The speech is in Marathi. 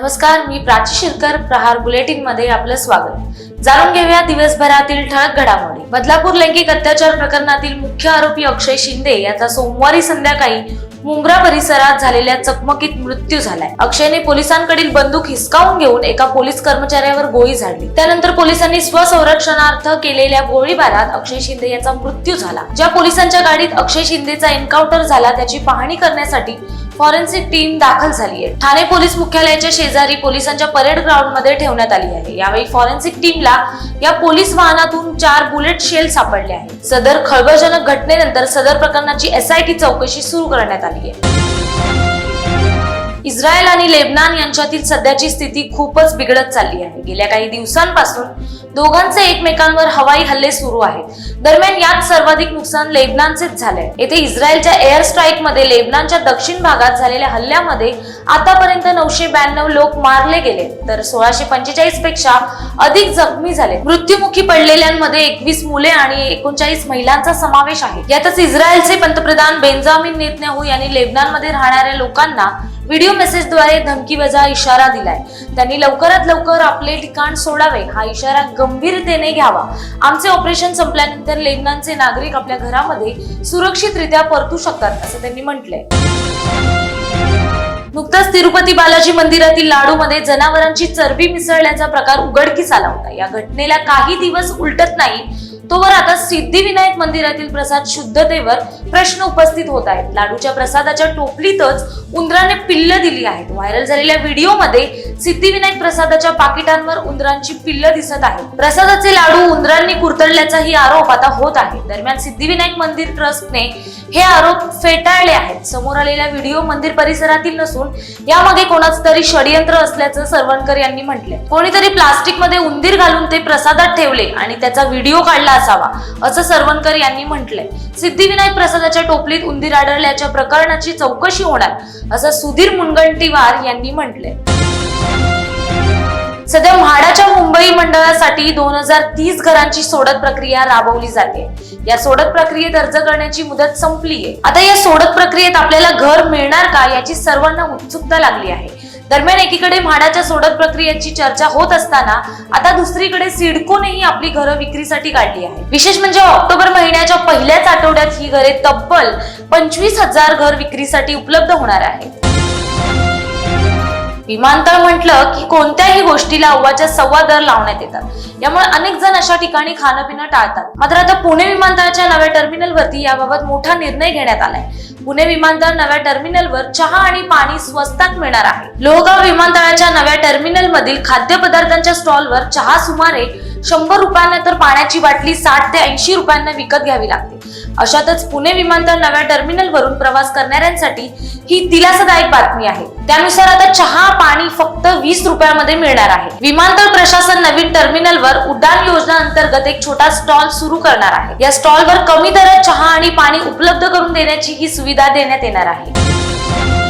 नमस्कार मी प्राची शिरकर प्रहार बुलेटिनमध्ये आपलं स्वागत. जाणून घेऊया दिवसभरातील ठळक घडामोडी. बदलापूर लैंगिक अत्याचार प्रकरणातील मुख्य आरोपी अक्षय शिंदे याचा सोमवारी संध्याकाळी मुंब्रा परिसरात झालेल्या चकमकीत मृत्यू झालाय. अक्षयने पोलिसांकडील बंदूक हिसकावून घेऊन एका पोलीस कर्मचाऱ्यावर गोळी झाडली. त्यानंतर पोलिसांनी स्वसंरक्षणार्थ केलेल्या गोळीबारात अक्षय शिंदे याचा मृत्यू झाला. ज्या पोलिसांच्या गाडीत अक्षय शिंदेचा एन्काउंटर झाला त्याची पाहणी करण्यासाठी फॉरेन्सिक टीम दाखल झाली आहे ठाणे पोलीस मुख्यालयाच्या शेजारी पोलिसांच्या परेड ग्राउंडमध्ये ठेवण्यात आली आहे. यावेळी फॉरेन्सिक टीमला या पोलीस वाहनातून चार बुलेट शेल सापडले आहेत. सदर खळबळजनक घटनेनंतर सदर प्रकरणाची एसआयटी चौकशी सुरू करण्यात आली. आहे इस्रायल आणि लेबनान यांच्यातील सध्याची स्थिती खूपच बिघडत चालली आहे. गेल्या काही दिवसांपासून दोघांचे एकमेकांवर हवाई हल्ले सुरू आहेत. दरम्यान यात सर्वाधिक नुकसान लेबनानचेच झाले येथे इस्रायलच्या एअर स्ट्राईकमध्ये लेबनानच्या दक्षिण भागात झालेल्या हल्ल्यामध्ये आतापर्यंत नऊशे ब्याण्णव लोक मारले गेले तर सोळाशे पंचेचाळीसपेक्षा अधिक जखमी झाले. मृत्युमुखी पडलेल्यांमध्ये एकवीस मुले आणि एकोणचाळीस महिलांचा समावेश आहे. यातच इस्रायलचे पंतप्रधान बेंजामिन नेतन्याहू यांनी लेबनानमध्ये राहणाऱ्या लोकांना व्हिडिओ मेसेजद्वारे धमकीवजा इशारा दिलाय. त्यांनी लवकरात लवकर आपले ठिकाण सोडावे हा इशारा गंभीरतेने घ्यावा. आमचे ऑपरेशन संपल्यानंतर लेबनानचे नागरिक आपल्या घरामध्ये सुरक्षितरित्या परतू शकतात असं त्यांनी म्हटलंय. नुकताच तिरुपती बालाजी मंदिरातील लाडूमध्ये जनावरांची चरबी मिसळल्याचा प्रकार उघडकीस आला होता. या घटनेला काही दिवस उलटत नाही तोवर आता सिद्धिविनायक मंदिरातील प्रसाद शुद्धतेवर प्रश्न उपस्थित होत आहेत. लाडूच्या प्रसादाच्या टोपलीतच उंदराने पिल्ल दिली आहेत. व्हायरल झालेल्या व्हिडिओमध्ये सिद्धिविनायक प्रसादाच्या पाकिटांवर उंदरांची पिल्ल दिसत आहेत. प्रसादाचे लाडू उंदरांनी कुरतडल्याचाही आरोप आता होत आहे. दरम्यान सिद्धिविनायक मंदिर ट्रस्टने हे आरोप फेटाळले आहेत. समोर आलेला व्हिडिओ मंदिर परिसरातील नसून यामागे कोणाचं तरी षडयंत्र असल्याचं सरवणकर यांनी म्हटले कोणीतरी प्लास्टिकमध्ये उंदीर घालून ते प्रसादात ठेवले आणि त्याचा व्हिडिओ काढला असावा असं सरवणकर यांनी म्हटलंय. सिद्धिविनायक प्रसादाच्या टोपलीत उंदीर आढळल्याच्या प्रकरणाची चौकशी होणार असं सुधीर मुनगंटीवार यांनी म्हटलंय. सध्या म्हाडाच्या मुंबई मंडळासाठी दोन हजार तीस घरांची सोडत प्रक्रिया राबवली जाते. या सोडत प्रक्रियेत अर्ज करण्याची मुदत संपलीये. आता या सोडत प्रक्रियेत आपल्याला घर मिळणार का याची सर्वांना उत्सुकता लागली आहे. दरम्यान एकीकडे म्हाडाच्या सोडत प्रक्रियेची चर्चा होत असताना आता दुसरीकडे सिडकोनेही आपली घरं विक्रीसाठी काढली आहे विशेष म्हणजे ऑक्टोबर महिन्याच्या पहिल्याच आठवड्यात ही घरे तब्बल पंचवीस हजार घर विक्रीसाठी उपलब्ध होणार आहेत. विमानतळ म्हटलं की कोणत्याही गोष्टीला अव्वाच्या सव्वा दर लावण्यात येतात. यामुळे अनेक जण अशा ठिकाणी खाणं पिणं टाळतात. मात्र आता पुणे विमानतळाच्या नव्या टर्मिनलवरती याबाबत मोठा निर्णय घेण्यात आलाय. पुणे विमानतळ नव्या टर्मिनलवर चहा आणि पाणी स्वस्तात मिळणार आहे. लोहगाव विमानतळाच्या नव्या टर्मिनल मधील खाद्यपदार्थांच्या स्टॉलवर चहा सुमारे शंभर रुपयांना तर पाण्याची बाटली साठ ते ऐंशी रुपयांना विकत घ्यावी लागते. अशातच पुणे विमानतळ नव्या टर्मिनल वरून प्रवास करणाऱ्यांसाठी ही दिलासादायक बातमी आहे. त्यानुसार आता चहा पाणी फक्त वीस रुपयामध्ये मिळणार आहे. विमानतळ प्रशासन नवीन टर्मिनलवर उड्डाण योजना अंतर्गत एक छोटा स्टॉल सुरू करणार आहे. या स्टॉलवर कमी दरात चहा आणि पाणी उपलब्ध करून देण्याची ही सुविधा देण्यात येणार आहे.